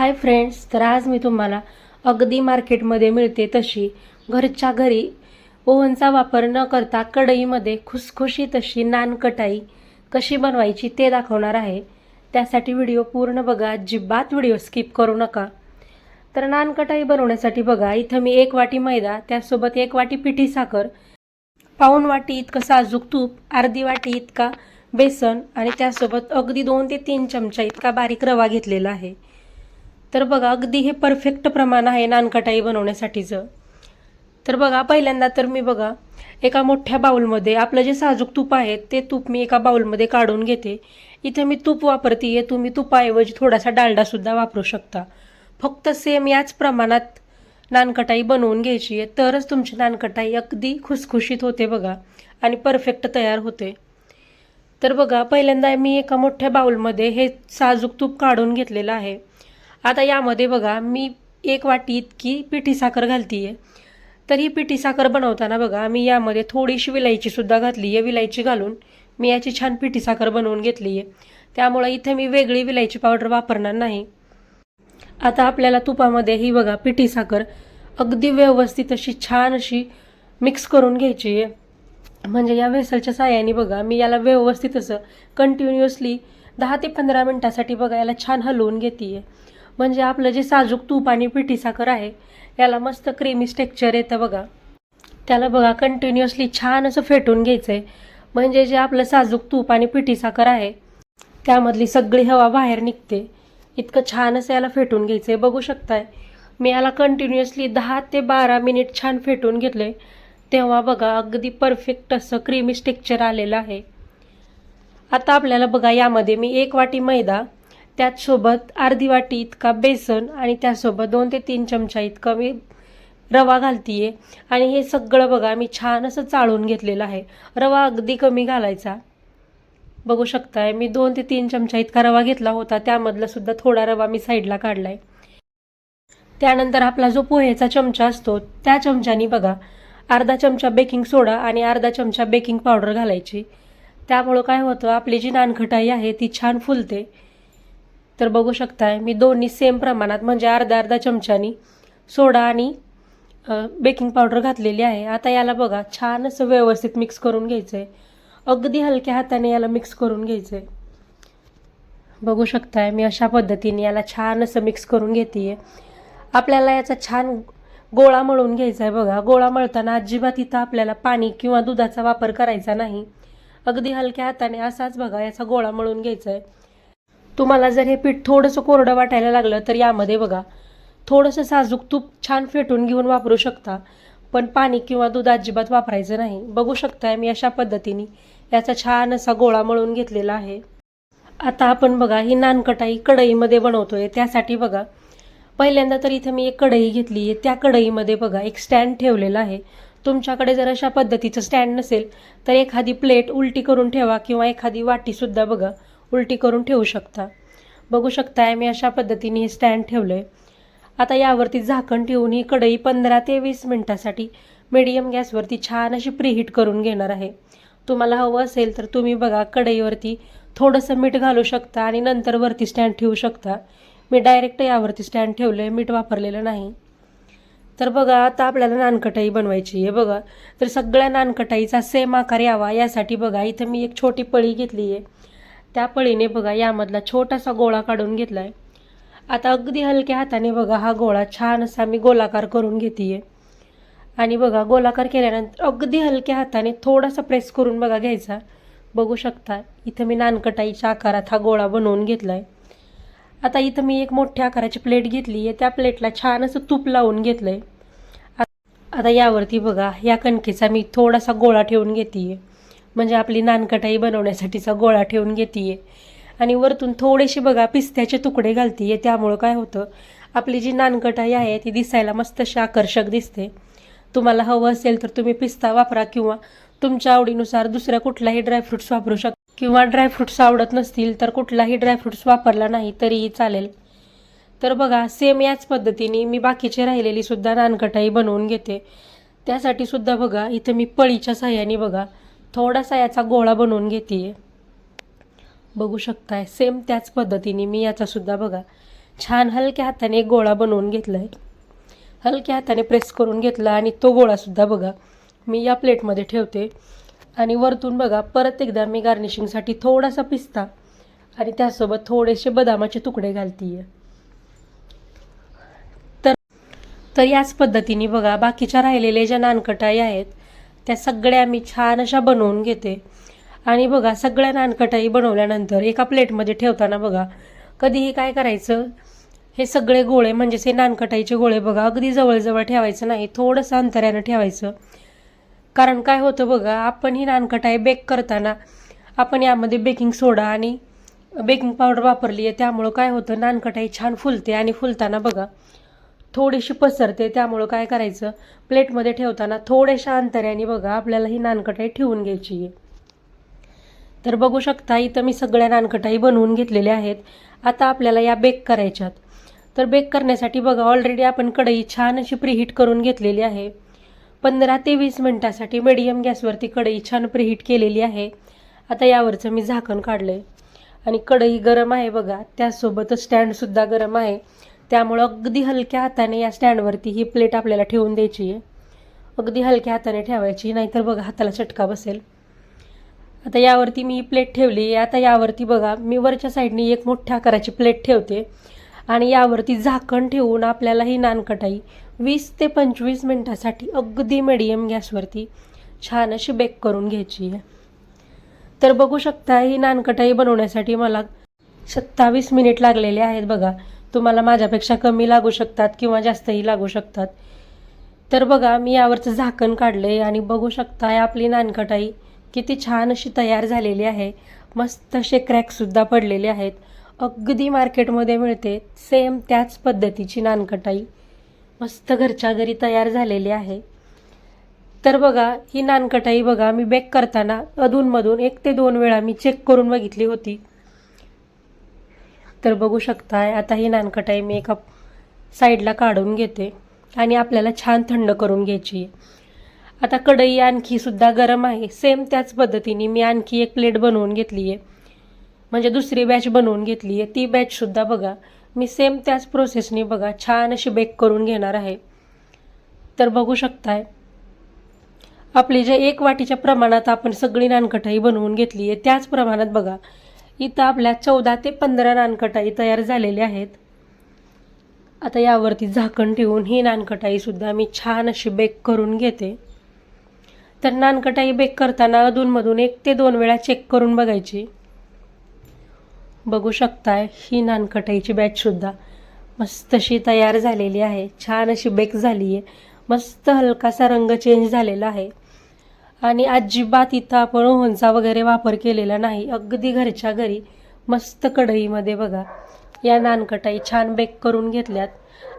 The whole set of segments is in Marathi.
हाय फ्रेंड्स तर आज मी तुम्हाला अगदी मार्केटमध्ये मिळते तशी घरच्या घरी ओव्हनचा वापर न करता कढईमध्ये खुसखुशीत अशी नानकटाई कशी बनवायची ते दाखवणार आहे. त्यासाठी व्हिडिओ पूर्ण बघा अजिबात व्हिडिओ स्किप करू नका. तर नानकटाई बनवण्यासाठी बघा इथं मी एक वाटी मैदा त्यासोबत एक वाटी पिठी साखर पाऊण वाटी इतकं साजूक तूप अर्धी वाटी इतका बेसन आणि त्यासोबत अगदी दोन ते तीन चमचा इतका बारीक रवा घेतलेला आहे. तर बघा अगदी हे परफेक्ट प्रमाण आहे नानकटाई बनवण्यासाठीचं. तर बघा पहिल्यांदा तर मी बघा एका मोठ्या बाउलमध्ये आपलं जे साजूक तूप आहे ते तूप मी एका बाउलमध्ये काढून घेते. इथे मी तूप वापरते आहे तुम्ही तुपाऐवजी थोडासा डालडासुद्धा वापरू शकता. फक्त सेम याच प्रमाणात नानकटाई बनवून घ्यायची आहे तरच तुमची नानकटाई अगदी खुसखुशीत होते बघा आणि परफेक्ट तयार होते. तर बघा पहिल्यांदा मी एका मोठ्या बाउलमध्ये हे साजूक तूप काढून घेतलेलं आहे. आता यामध्ये बघा मी एक वाटी इतकी पिठी साखर घालती आहे तर ही पिठी साखर बनवताना बघा मी यामध्ये थोडीशी विलायचीसुद्धा घातली आहे. विलायची घालून मी याची छान पिठी साखर बनवून घेतली आहे. त्यामुळं इथे मी वेगळी विलायची पावडर वापरणार नाही. आता आपल्याला तुपामध्ये ही बघा पिठी साखर अगदी व्यवस्थित अशी छान अशी मिक्स करून घ्यायची आहे. म्हणजे या वेसलच्या साह्याने बघा मी याला व्यवस्थित असं कंटिन्युअसली दहा ते पंधरा मिनटासाठी बघा याला छान हलवून घेते आहे म्हणजे आपलं जे साजूक तूप आणि पिठी साखर आहे याला मस्त क्रीमी स्टेक्चर येतं बघा. त्याला बघा कंटिन्युअसली छान असं फेटून घ्यायचं आहे म्हणजे जे आपलं साजूक तूप आणि पिठी साखर आहे त्यामधली सगळी हवा बाहेर निघते. इतकं छान असं याला फेटून घ्यायचं आहे बघू शकताय. मी याला कंटिन्युअसली दहा ते बारा मिनिट छान फेटून घेतले तेव्हा बघा अगदी परफेक्ट असं क्रीमी स्टेक्चर आलेलं आहे. आता आपल्याला बघा यामध्ये मी एक वाटी मैदा त्याचसोबत अर्धी वाटी इतका बेसन आणि त्यासोबत दोन ते तीन चमचा इतका मी रवा घालतीये. आणि हे सगळं बघा मी छान असं चाळून घेतलेलं आहे. रवा अगदी कमी घालायचा. बघू शकताय मी दोन ते तीन चमचा इतका रवा घेतला होता त्यामधला सुद्धा थोडा रवा मी साईडला काढलाय. त्यानंतर आपला जो पोहेचा चमचा असतो त्या चमच्यानी बघा अर्धा चमचा बेकिंग सोडा आणि अर्धा चमचा बेकिंग पावडर घालायची. त्यामुळं काय होतं आपली जी नानखटाई आहे ती छान फुलते. तर बघू शकताय मी दोन्ही सेम प्रमाणात म्हणजे अर्धा अर्धा चमच्यानी सोडा आणि बेकिंग पावडर घातलेली आहे. आता याला बघा छान असं व्यवस्थित मिक्स करून घ्यायचं आहे अगदी हलक्या हाताने याला मिक्स करून घ्यायचं आहे बघू शकताय मी अशा पद्धतीने याला छान असं मिक्स करून घेते आहे आपल्याला याचा छान गोळा मळून घ्यायचा आहे बघा. गोळा मळताना अजिबात इथं आपल्याला पाणी किंवा दुधाचा वापर करायचा नाही. अगदी हलक्या हाताने असाच बघा याचा गोळा मळून घ्यायचा आहे तुम्हाला जर हे पीठ थोडंसं कोरडं वाटायला लागलं तर यामध्ये बघा थोडंसं साजूक तूप छान फेटून घेऊन वापरू शकता. पण पाणी किंवा दूध अजिबात वापरायचं नाही. बघू शकताय मी अशा पद्धतीने याचा छान असा गोळा मळून घेतलेला आहे. आता आपण बघा ही नानकटाई कढईमध्ये बनवतोय. त्यासाठी बघा पहिल्यांदा तर इथं मी एक कढई घेतली आहे. त्या कढईमध्ये बघा एक स्टँड ठेवलेला आहे. तुमच्याकडे जर अशा पद्धतीचं स्टँड नसेल तर एखादी प्लेट उलटी करून ठेवा किंवा एखादी वाटीसुद्धा बघा. उलटी करून ठेवू शकता. बघू शकताय मी अशा पद्धतीने हे स्टँड ठेवलं आहे आता यावरती झाकण ठेवून ही कढई पंधरा ते वीस मिनटासाठी मीडियम गॅसवरती छान अशी प्रीहीट करून घेणार आहे. तुम्हाला हवं असेल तर तुम्ही बघा कढईवरती थोडंसं मीठ घालू शकता आणि नंतर वरती स्टँड ठेवू शकता. मी डायरेक्ट यावरती स्टँड ठेवलं आहे मीठ वापरलेलं नाही. तर बघा आता आपल्याला नानकटाई बनवायची आहे. बघा तर सगळ्या नानकटाईचा सेम आकार यावा यासाठी बघा इथं मी एक छोटी पळी घेतली आहे त्या पळीने बघा यामधला छोटासा गोळा काढून घेतला आहे आता अगदी हलक्या हाताने बघा हा गोळा छान असा मी गोलाकार करून घेते आहे आणि बघा गोलाकार केल्यानंतर अगदी हलक्या हाताने थोडासा प्रेस करून बघा घ्यायचा. बघू शकता इथं मी नानकटाईच्या आकारात हा गोळा बनवून घेतला आहे आता इथं मी एक मोठ्या आकाराची प्लेट घेतली आहे त्या प्लेटला छान असं तूप लावून घेतलं आहे आता यावरती बघा या कणकेचा मी थोडासा गोळा ठेवून घेते आहे म्हणजे आपली नानकटाई बनवण्यासाठीचा गोळा ठेवून घेते आहे आणि वरतून थोडेसे बघा पिस्त्याचे तुकडे घालते आहे त्यामुळं काय होतं आपली जी नानकटाई आहे ती दिसायला मस्त अशी आकर्षक दिसते. तुम्हाला हवं असेल तर तुम्ही पिस्ता वापरा किंवा तुमच्या आवडीनुसार दुसऱ्या कुठलाही ड्रायफ्रुट्स वापरू शकता किंवा ड्रायफ्रुट्स आवडत नसतील तर कुठलाही ड्रायफ्रुट्स वापरला नाही तरीही चालेल. तर बघा सेम याच पद्धतीने मी बाकीचे राहिलेली सुद्धा नानकटाई बनवून घेते. त्यासाठी सुद्धा बघा इथं मी पळीच्या साह्याने बघा थोडासा याचा गोळा बनवून घेते बघू शकताय सेम त्याच पद्धतीने मी याचासुद्धा बघा. छान हलक्या हाताने एक गोळा बनवून घेतला आहे हलक्या हाताने प्रेस करून घेतला आणि तो गोळासुद्धा बघा. मी या प्लेटमध्ये ठेवते. आणि वरतून बघा परत एकदा मी गार्निशिंगसाठी थोडासा पिस्ता आणि त्यासोबत थोडेसे बदामाचे तुकडे घालतीये. तर तर याच पद्धतीने बघा बाकीच्या राहिलेले ज्या नानकटाई आहेत त्या सगळ्या मी छान अशा बनवून घेते. आणि बघा सगळ्या नानकटाई बनवल्यानंतर एका प्लेटमध्ये ठेवताना बघा कधीही काय करायचं? हे सगळे गोळे म्हणजेच हे नानकटाईचे गोळे बघा अगदी जवळजवळ ठेवायचं नाही थोडंसं अंतरानं ठेवायचं. कारण काय होतं बघा आपण ही नानकटाई बेक करताना आपण यामध्ये बेकिंग सोडा आणि बेकिंग पावडर वापरली आहे त्यामुळं काय होतं नानकटाई छान फुलते आणि फुलताना बघा थोडीशी पसरते त्यामुळं काय करायचं? प्लेटमध्ये ठेवताना थोड्याशा अंतराने बघा आपल्याला ही नानकटाई ठेवून घ्यायची आहे. तर बघू शकता इथं मी सगळ्या नानकटाई बनवून घेतलेल्या आहेत. आता आपल्याला या बेक करायच्यात. तर बेक करण्यासाठी बघा ऑलरेडी आपण कढई छान अशी प्रीहीट करून घेतलेली आहे. पंधरा ते वीस मिनटासाठी मिडियम गॅसवरती कढई छान प्रीहीट केलेली आहे. आता यावरचं मी झाकण काढलं आहे आणि कढई गरम आहे बघा त्यासोबतच स्टँडसुद्धा गरम आहे. त्यामुळं अगदी हलक्या हाताने या स्टँडवरती ही प्लेट आपल्याला ठेवून द्यायची आहे. अगदी हलक्या हाताने ठेवायची नाहीतर बघा हाताला चटका बसेल. आता यावरती मी ही प्लेट ठेवली आता यावरती बघा मी वरच्या साईडनी एक मोठ्या आकाराची प्लेट ठेवते. आणि यावरती झाकण ठेवून आपल्याला ही नानकटाई वीस ते पंचवीस मिनटासाठी अगदी मिडियम गॅसवरती छान अशी बेक करून घ्यायची आहे. तर बघू शकता ही नानकटाई बनवण्यासाठी मला सत्तावीस मिनिट लागलेले आहेत बघा. तुम्हाला माझ्यापेक्षा कमी लागू शकतात किंवा जास्तही लागू शकतात. तर बघा मी यावरचं झाकण काढलं आहे आणि बघू शकता आपली नानकटाई किती छान अशी तयार झालेली आहे. मस्त असे क्रॅकसुद्धा पडलेले आहेत. अगदी मार्केटमध्ये मिळते सेम त्याच पद्धतीची नानकटाई. मस्त घरच्या घरी तयार झालेली आहे. तर बघा ही नानकटाई बघा मी बेक करताना अधूनमधून एक ते दोन वेळा मी चेक करून बघितली होती. तर बघू शकताय. आता ही नानकटाई मी एका साईडला काढून घेते आणि आपल्याला छान थंड करून घ्यायची आहे. आता कढई आणखीसुद्धा गरम आहे. सेम त्याच पद्धतीने मी आणखी एक प्लेट बनवून घेतली आहे. म्हणजे दुसरी बॅच बनवून घेतली आहे. ती बॅचसुद्धा बघा. मी सेम त्याच प्रोसेसने बघा छान अशी बेक करून घेणार आहे. तर बघू शकताय. आपली जे एक वाटीच्या प्रमाणात आपण सगळी नानकटाई बनवून घेतली आहे त्याच प्रमाणात बघा. इथं आपल्या चौदा ते पंधरा नानकटाई तयार झालेल्या आहेत. आता यावरती झाकण ठेवून ही नानकटाईसुद्धा मी छान अशी बेक करून घेते. तर नानकटाई बेक करताना अधूनमधून एक ते दोन वेळा चेक करून बघायची. बघू शकताय ही नानकटाईची बॅचसुद्धा मस्त अशी तयार झालेली आहे. छान अशी बेक झाली आहे मस्त हलकासा रंग चेंज झालेला आहे. आणि अजिबात इथं आपण ओव्हनचा वगैरे वापर केलेला नाही. अगदी घरच्या घरी मस्त कढईमध्ये बघा या नानकटाई छान बेक करून घेतल्यात.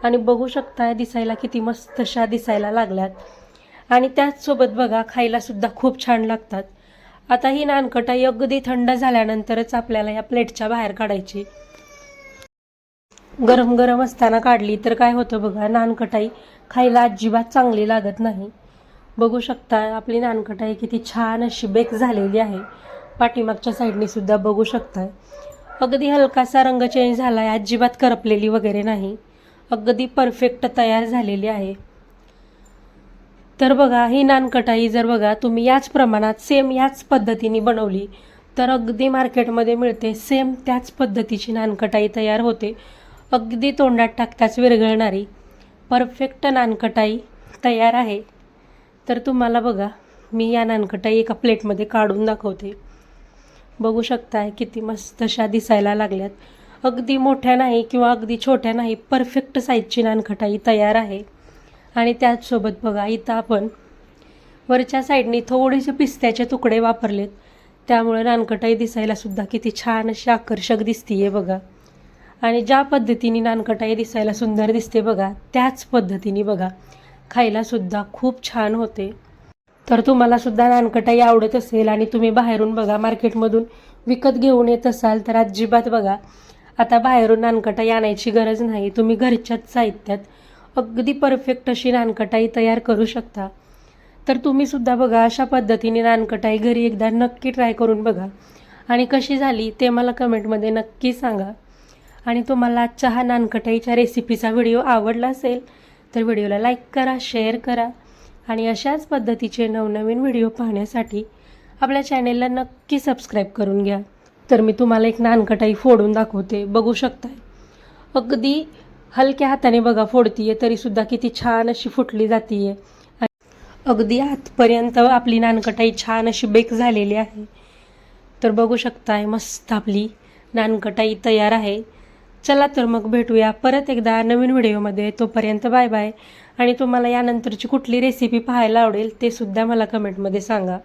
आणि बघू शकताय दिसायला किती मस्त अशा दिसायला लागल्यात. आणि त्याचसोबत बघा खायलासुद्धा खूप छान लागतात. आता ही नानकटाई अगदी थंड झाल्यानंतरच आपल्याला या प्लेटच्या बाहेर काढायची. गरम गरम असताना काढली तर काय होतं बघा नानकटाई खायला अजिबात चांगली लागत नाही. बघू शकता आपली नानकटाई किती छान अशी बेक झालेली आहे. पाठीमागच्या साईडने सुद्धा बघू शकता अगदी हलकासा रंग चेंज झाला आहे अजिबात करपलेली वगैरे नाही. अगदी परफेक्ट तयार झालेली आहे. तर बघा ही नानकटाई जर बघा तुम्ही याच प्रमाणात सेम याच पद्धतीने बनवली तर अगदी मार्केटमध्ये मिळते. सेम त्याच पद्धतीची नानकटाई तयार होते. अगदी तोंडात टाकताच विरघळणारी. परफेक्ट नानकटाई तयार आहे. तर तुम्हाला बघा मी या नानखटाई एका प्लेटमध्ये काढून दाखवते. बघू शकताय किती मस्त अशा दिसायला लागल्यात. अगदी मोठ्या नाही किंवा अगदी छोट्या नाही परफेक्ट साईजची नानखटाई तयार आहे. आणि त्याचसोबत बघा इथं आपण वरच्या साईडनी थोडेसे पिस्त्याचे तुकडे वापरलेत. त्यामुळे नानकटाई दिसायलासुद्धा किती छान अशी आकर्षक दिसतीये बघा. आणि ज्या पद्धतीने नानकटाई दिसायला सुंदर दिसते बघा त्याच पद्धतीने बघा. खायलासुद्धा खूप छान होते. तर तुम्हालासुद्धा नानकटाई आवडत असेल आणि तुम्ही बाहेरून बघा मार्केटमधून विकत घेऊन येत असाल तर अजिबात बघा. आता बाहेरून नानकटाई आणायची गरज नाही. तुम्ही घरच्याच साहित्यात अगदी परफेक्ट अशी नानकटाई तयार करू शकता. तर तुम्हीसुद्धा बघा अशा पद्धतीने नानकटाई घरी एकदा नक्की ट्राय करून बघा. आणि कशी झाली ते मला कमेंटमध्ये नक्की सांगा. आणि तुम्हाला आजच्या हा नानकटाईच्या रेसिपीचा व्हिडिओ आवडला असेल तर व्हिडिओला लाईक करा शेअर करा आणि अशाच पद्धतीचे नवनवीन व्हिडिओ पाहण्यासाठी आपल्या चॅनेलला नक्की सबस्क्राईब करून घ्या. तर मी तुम्हाला एक नानकटाई फोडून दाखवते. बघू शकताय. अगदी हलक्या हाताने बघा फोडतीये तरीसुद्धा किती छान अशी फुटली जातीये. अगदी आतपर्यंत आपली नानकटाई छान अशी बेक झालेली आहे. तर बघू शकताय मस्त आपली नानकटाई तयार आहे. चला तर मग भेटूया. परत एकदा नवीन व्हिडिओमध्ये. तोपर्यंत बाय बाय. आणि तुम्हाला यानंतरची कुठली रेसिपी पाहायला आवडेल ते सुद्धा मला कमेंटमध्ये सांगा.